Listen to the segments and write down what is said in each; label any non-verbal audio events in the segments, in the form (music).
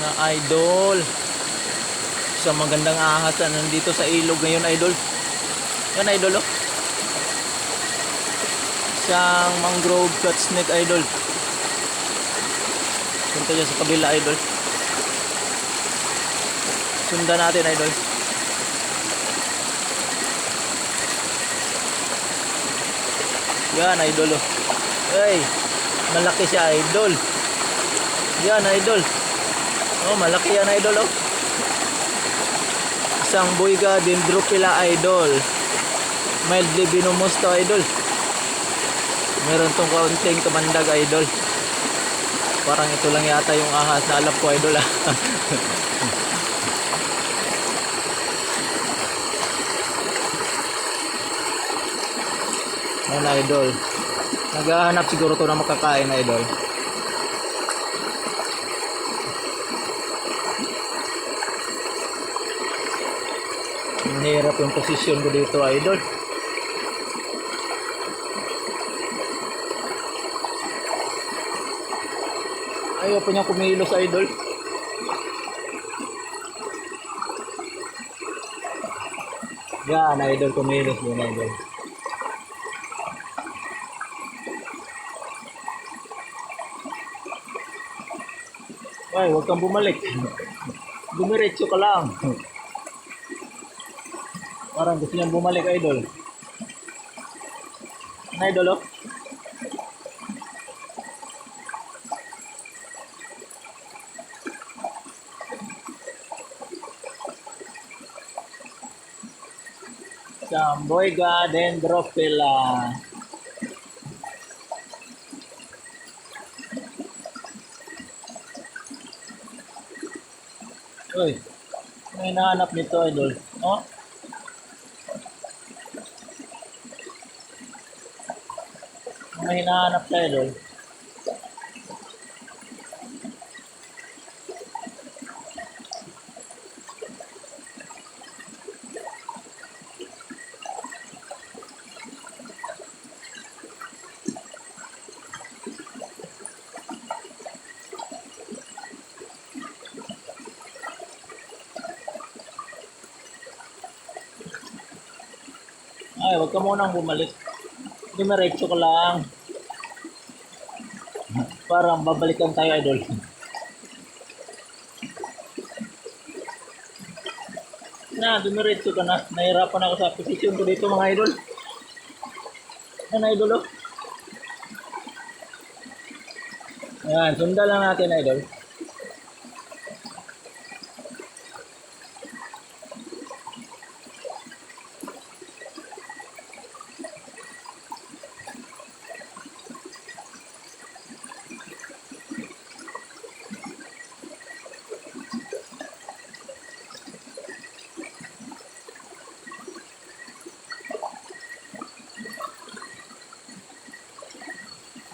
Mga idol. Sa magandang ahas na nandito sa ilog ngayon idol. Yan idol oh. Isang mangrove cat snake idol. Punta dyan sa kabila idol. Sundan natin idol. Yan idol oh. Ay, malaki siya idol. Yan idol. Oh, malaki yan idol oh. Isang buiga dendropila idol. Mildly binumus to idol. Meron tong kaunting kamandag idol. Parang ito lang yata yung ahas na alam ko idol ah. (laughs) Yan idol. Naghahanap siguro to na makakain idol. Mahirap yung posisyon ko dito idol. Ayaw pa niya kumilos idol. Yan idol kumilos din idol. Ay, huwag kang bumalik. (laughs) Dumiretso ka lang. Parang gusto niyang bumalik, idol. Ano, idol, oh? Samboyga dendrophila. Uy, may hinahanap nito, idol. Oh? May hinahanap siya, idol. Ay, huwag ka munang bumalik. Dumiretso ka lang. Parang babalikan tayo, idol. Na, dumiretso ka na. Nahirapan ako sa posisyon ko dito, mga idol. Yan, idol, oh. Ayan, sundan lang natin, idol.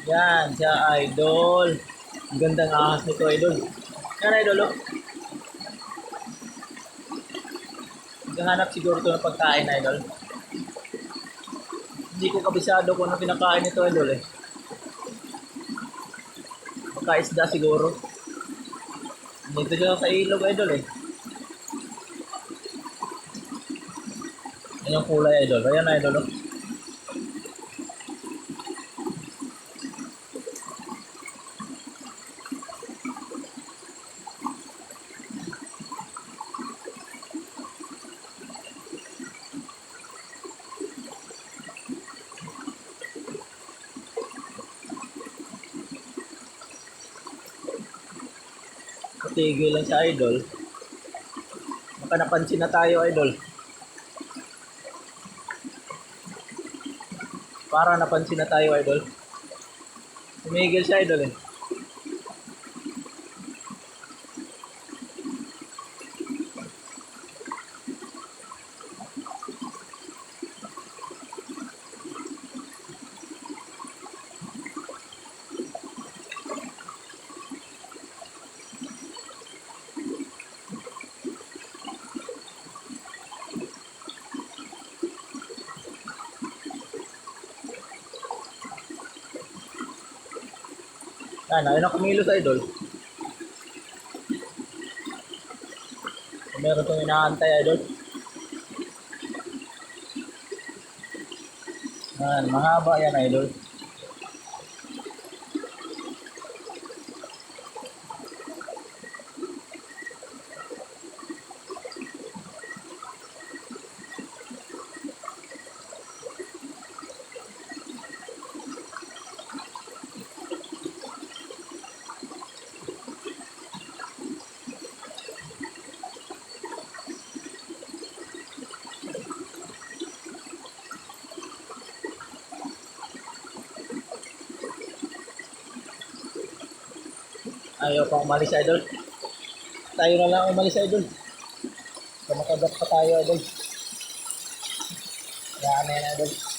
Yan, siya idol. Ang gandang ahas nito, idol. Yan, idol, oh. Naghahanap siguro ito ng pagkain, idol. Hindi ko kabisado kung ano pinakain nito, idol, eh. Pagkaisda siguro. Dito siya sa ilog, idol, eh. Yan yung kulay, idol. Ayan, idol, oh. Patigil lang sa idol. Baka napansin na tayo, idol. Para napansin na tayo, idol. Tumigil siya, idol eh. Ayan, ayun ah, ang kumilos idol. Meron itong inaantay idol. Ayan, mahaba yan idol. Ayaw pa umalis, idol. Tayo na lang umalis, idol. Kamakagat pa tayo, idol. Yan, yan, idol.